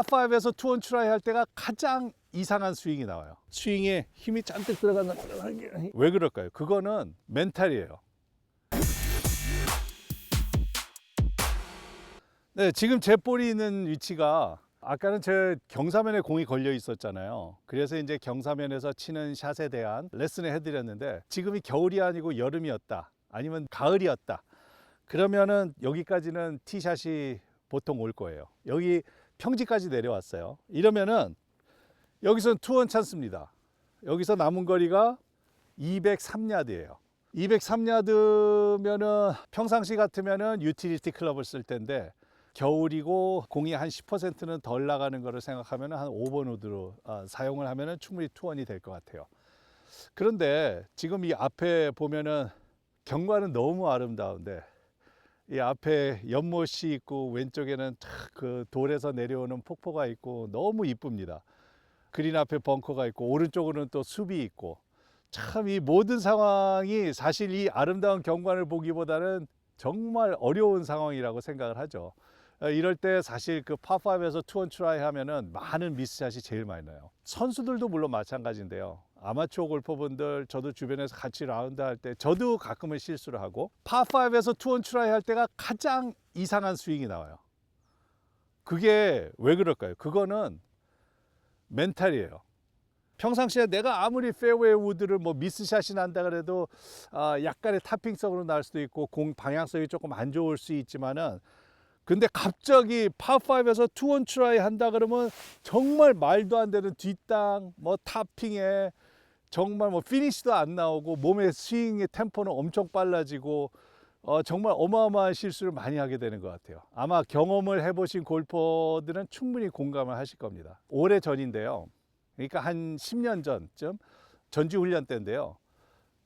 파5에서 투원 트라이 할 때가 가장 이상한 스윙이 나와요. 스윙에 힘이 잔뜩 들어가는 왜 그럴까요? 그거는 멘탈이에요. 네, 지금 제 볼이 있는 위치가 아까는 제 경사면에 공이 걸려 있었잖아요. 그래서 이제 경사면에서 치는 샷에 대한 레슨을 해드렸는데 지금이 겨울이 아니고 여름이었다. 아니면 가을이었다. 그러면은 여기까지는 티샷이 보통 올 거예요. 여기 평지까지 내려왔어요. 이러면은 여기선 투원 찬스입니다. 여기서 남은 거리가 203야드예요. 203야드면은 평상시 같으면은 유틸리티 클럽을 쓸 텐데 겨울이고 공이 한 10%는 덜 나가는 거를 생각하면 한 5번 우드로 아, 사용을 하면 충분히 투원이 될 것 같아요. 그런데 지금 이 앞에 보면은 경관은 너무 아름다운데 이 앞에 연못이 있고 왼쪽에는 탁그 돌에서 내려오는 폭포가 있고 너무 이쁩니다. 그린 앞에 벙커가 있고 오른쪽으로는 또 숲이 있고 참 이 모든 상황이 사실 이 아름다운 경관을 보기보다는 정말 어려운 상황이라고 생각을 하죠. 어, 이럴 때 사실 그 파5에서 투원 트라이 하면은 많은 미스샷이 제일 많이 나요. 선수들도 물론 마찬가지인데요. 아마추어 골퍼분들 저도 주변에서 같이 라운드 할 때 저도 가끔은 실수를 하고 파5에서 투원 트라이 할 때가 가장 이상한 스윙이 나와요. 그게 왜 그럴까요? 그거는 멘탈이에요. 평상시에 내가 아무리 페어웨이 우드를 뭐 미스샷이 난다 그래도 아, 약간의 탑핑성으로 날 수도 있고 공 방향성이 조금 안 좋을 수 있지만은 근데 갑자기 파5에서 투원 트라이 한다 그러면 정말 말도 안 되는 뒷땅 뭐 탑핑에 정말 뭐 피니시도 안 나오고 몸의 스윙의 템포는 엄청 빨라지고 어, 정말 어마어마한 실수를 많이 하게 되는 것 같아요. 아마 경험을 해보신 골퍼들은 충분히 공감을 하실 겁니다. 오래 전인데요. 그러니까 한 10년 전쯤 전지훈련 때인데요.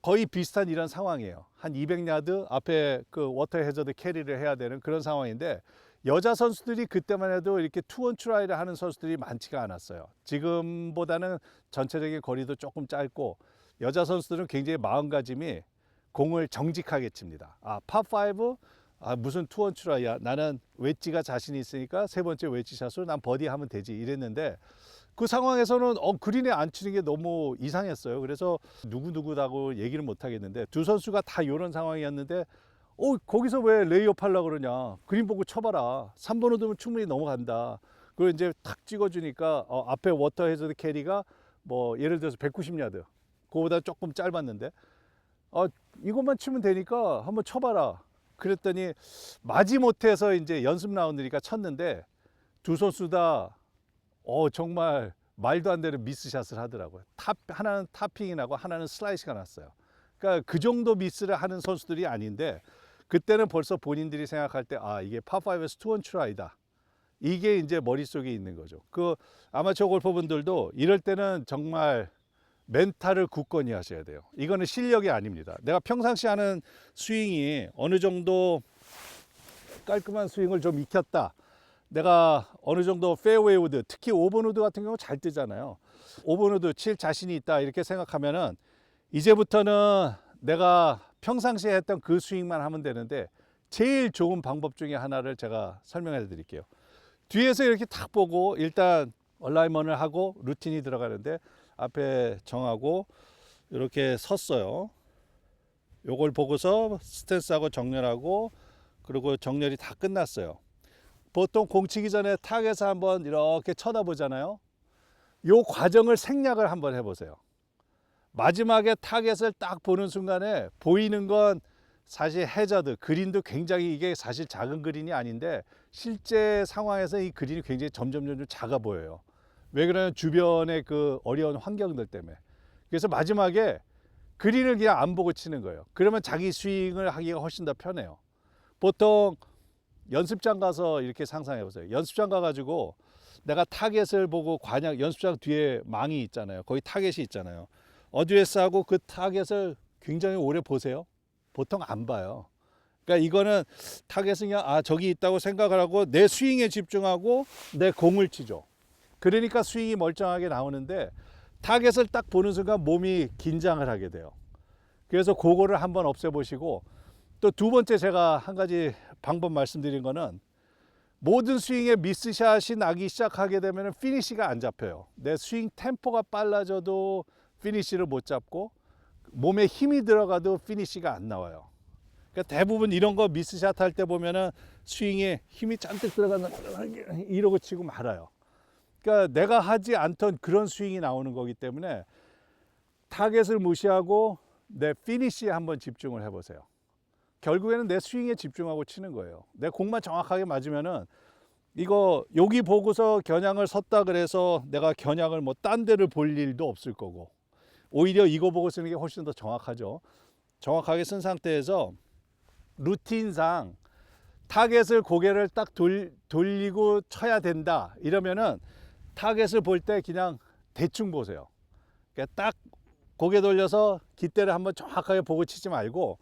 거의 비슷한 이런 상황이에요. 한 200야드 앞에 그 워터 해저드 캐리를 해야 되는 그런 상황인데 여자 선수들이 그때만 해도 이렇게 투원 트라이를 하는 선수들이 많지가 않았어요. 지금보다는 전체적인 거리도 조금 짧고 여자 선수들은 굉장히 마음가짐이 공을 정직하게 칩니다. 아, 파5 아, 무슨 투원 트라이야. 나는 웨지가 자신이 있으니까 세 번째 웨지 샷으로 난 버디 하면 되지 이랬는데 그 상황에서는 어 그린에 안 치는 게 너무 이상했어요. 그래서 누구 누구다고 얘기를 못 하겠는데 두 선수가 다 이런 상황이었는데 어 거기서 왜 레이업 하려고 그러냐. 그린 보고 쳐봐라. 3번 우드면 충분히 넘어간다. 그리고 이제 탁 찍어주니까 어, 앞에 워터 해저드 캐리가 뭐 예를 들어서 190야드. 그거보다 조금 짧았는데 어 이것만 치면 되니까 한번 쳐봐라. 그랬더니 마지못해서 이제 연습 라운드니까 쳤는데 두 선수 다 어, 정말 말도 안 되는 미스샷을 하더라고요. 탑, 하나는 탑핑이 나고 하나는 슬라이스가 났어요. 그러니까 그 정도 미스를 하는 선수들이 아닌데 그때는 벌써 본인들이 생각할 때 아, 이게 파5에서 투원 트라이다. 이게 이제 머릿속에 있는 거죠. 그 아마추어 골퍼분들도 이럴 때는 정말 멘탈을 굳건히 하셔야 돼요. 이거는 실력이 아닙니다. 내가 평상시 하는 스윙이 어느 정도 깔끔한 스윙을 좀 익혔다. 내가 어느 정도 페어웨이 우드, 특히 5번 우드 같은 경우 잘 뜨잖아요. 5번 우드 칠 자신이 있다 이렇게 생각하면은 이제부터는 내가 평상시에 했던 그 스윙만 하면 되는데 제일 좋은 방법 중에 하나를 제가 설명해 드릴게요. 뒤에서 이렇게 탁 보고 일단 얼라이먼을 하고 루틴이 들어가는데 앞에 정하고 이렇게 섰어요. 요걸 보고서 스탠스하고 정렬하고 그리고 정렬이 다 끝났어요. 보통 공 치기 전에 탁에서 한번 이렇게 쳐다보잖아요. 요 과정을 생략을 한번 해보세요. 마지막에 타겟을 딱 보는 순간에 보이는 건 사실 해저드 그린도 굉장히 이게 사실 작은 그린이 아닌데 실제 상황에서 이 그린이 굉장히 점점 점점 작아 보여요. 왜 그러냐면 주변의 그 어려운 환경들 때문에. 그래서 마지막에 그린을 그냥 안 보고 치는 거예요. 그러면 자기 스윙을 하기가 훨씬 더 편해요. 보통 연습장 가서 이렇게 상상해 보세요. 연습장 가가지고 내가 타겟을 보고 관약 연습장 뒤에 망이 있잖아요. 거기 타겟이 있잖아요. 어드레스 하고 그 타겟을 굉장히 오래 보세요. 보통 안 봐요. 그러니까 이거는 타겟은 그냥 아 저기 있다고 생각을 하고 내 스윙에 집중하고 내 공을 치죠. 그러니까 스윙이 멀쩡하게 나오는데 타겟을 딱 보는 순간 몸이 긴장을 하게 돼요. 그래서 그거를 한번 없애보시고 또 두 번째 제가 한 가지 방법 말씀드린 거는 모든 스윙에 미스샷이 나기 시작하게 되면 피니시가 안 잡혀요. 내 스윙 템포가 빨라져도 피니시를 못 잡고 몸에 힘이 들어가도 피니시가 안 나와요. 그러니까 대부분 이런 거 미스샷 할 때 보면은 스윙에 힘이 잔뜩 들어가는 이러고 치고 말아요. 그러니까 내가 하지 않던 그런 스윙이 나오는 거기 때문에 타겟을 무시하고 내 피니시에 한번 집중을 해보세요. 결국에는 내 스윙에 집중하고 치는 거예요. 내 공만 정확하게 맞으면은 이거 여기 보고서 겨냥을 섰다 그래서 내가 겨냥을 뭐 딴 데를 볼 일도 없을 거고 오히려 이거 보고 쓰는 게 훨씬 더 정확하죠. 정확하게 쓴 상태에서 루틴상 타겟을 고개를 딱 돌, 돌리고 쳐야 된다 이러면은 타겟을 볼 때 그냥 대충 보세요. 그러니까 딱 고개 돌려서 깃대를 한번 정확하게 보고 치지 말고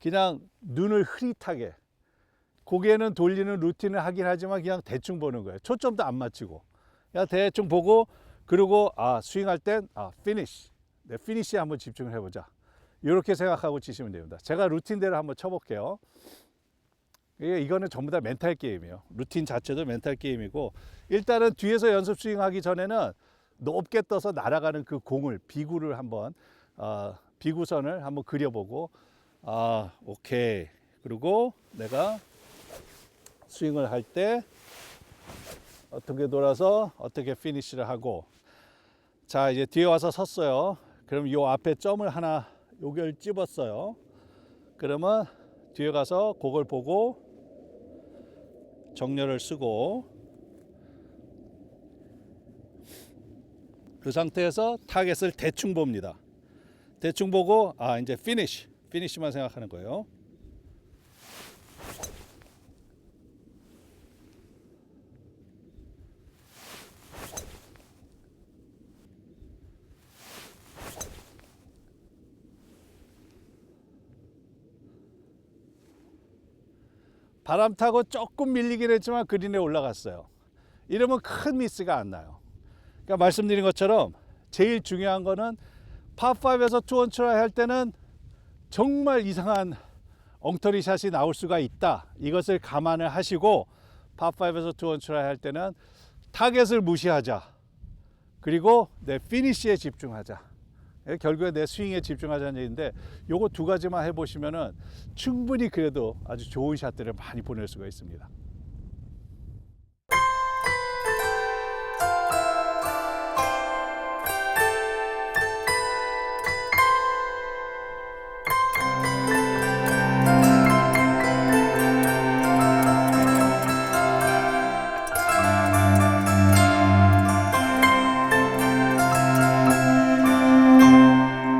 그냥 눈을 흐릿하게 고개는 돌리는 루틴을 하긴 하지만 그냥 대충 보는 거예요. 초점도 안 맞추고 그냥 대충 보고 그리고 아 스윙할 땐아 피니시 내 피니시에 한번 집중을 해보자. 이렇게 생각하고 치시면 됩니다. 제가 루틴대로 한번 쳐볼게요. 이거는 전부 다 멘탈 게임이에요. 루틴 자체도 멘탈 게임이고 일단은 뒤에서 연습 스윙하기 전에는 높게 떠서 날아가는 그 공을 비구를 한번 어, 비구선을 한번 그려보고 아 오케이 그리고 내가 스윙을 할 때 어떻게 돌아서 어떻게 피니시를 하고 자 이제 뒤에 와서 섰어요. 그럼 요 앞에 점을 하나 요걸 집었어요. 그러면 뒤에 가서 그걸 보고 정렬을 쓰고 그 상태에서 타겟을 대충 봅니다. 대충 보고 아 이제 피니시 피니시만 생각하는 거예요. 바람 타고 조금 밀리긴 했지만 그린에 올라갔어요. 이러면 큰 미스가 안 나요. 그러니까 말씀드린 것처럼 제일 중요한 거는 파5에서 투원 트라이 할 때는 정말 이상한 엉터리 샷이 나올 수가 있다. 이것을 감안을 하시고 파5에서 투원 트라이 할 때는 타겟을 무시하자. 그리고 내 피니시에 집중하자. 예, 결국에 내 스윙에 집중하자는 얘기인데 요거 두 가지만 해보시면은 충분히 그래도 아주 좋은 샷들을 많이 보낼 수가 있습니다.